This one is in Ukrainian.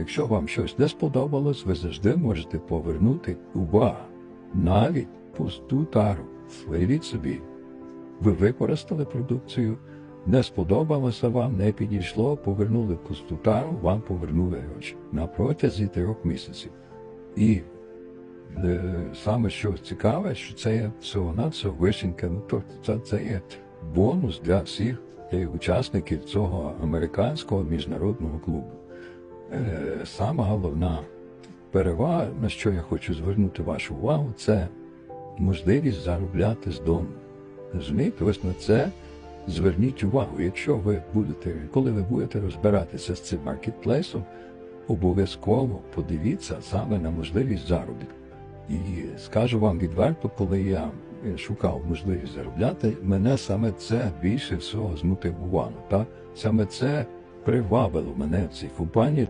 Якщо вам щось не сподобалось, ви завжди можете повернути увагу. Навіть пусту тару. Уявіть собі. Ви використали продукцію, не сподобалося вам, не підійшло, повернули пусту тару, вам повернули гроші на протязі трьох місяців. І е, саме що цікаве, що це є всього на всього вишенька, ну то це, це є бонус для всіх е, учасників цього американського міжнародного клубу. Е, сама головна перевага, на що я хочу звернути вашу увагу, це можливість заробляти з дому. Розумієте, ось на це зверніть увагу. Якщо ви будете, коли ви будете розбиратися з цим маркетплейсом, обов'язково подивіться саме на можливість заробітку. І скажу вам відверто, коли я шукав можливість заробляти, мене саме це більше всього змотивувало. Так? Саме це привабило мене в цій компанії,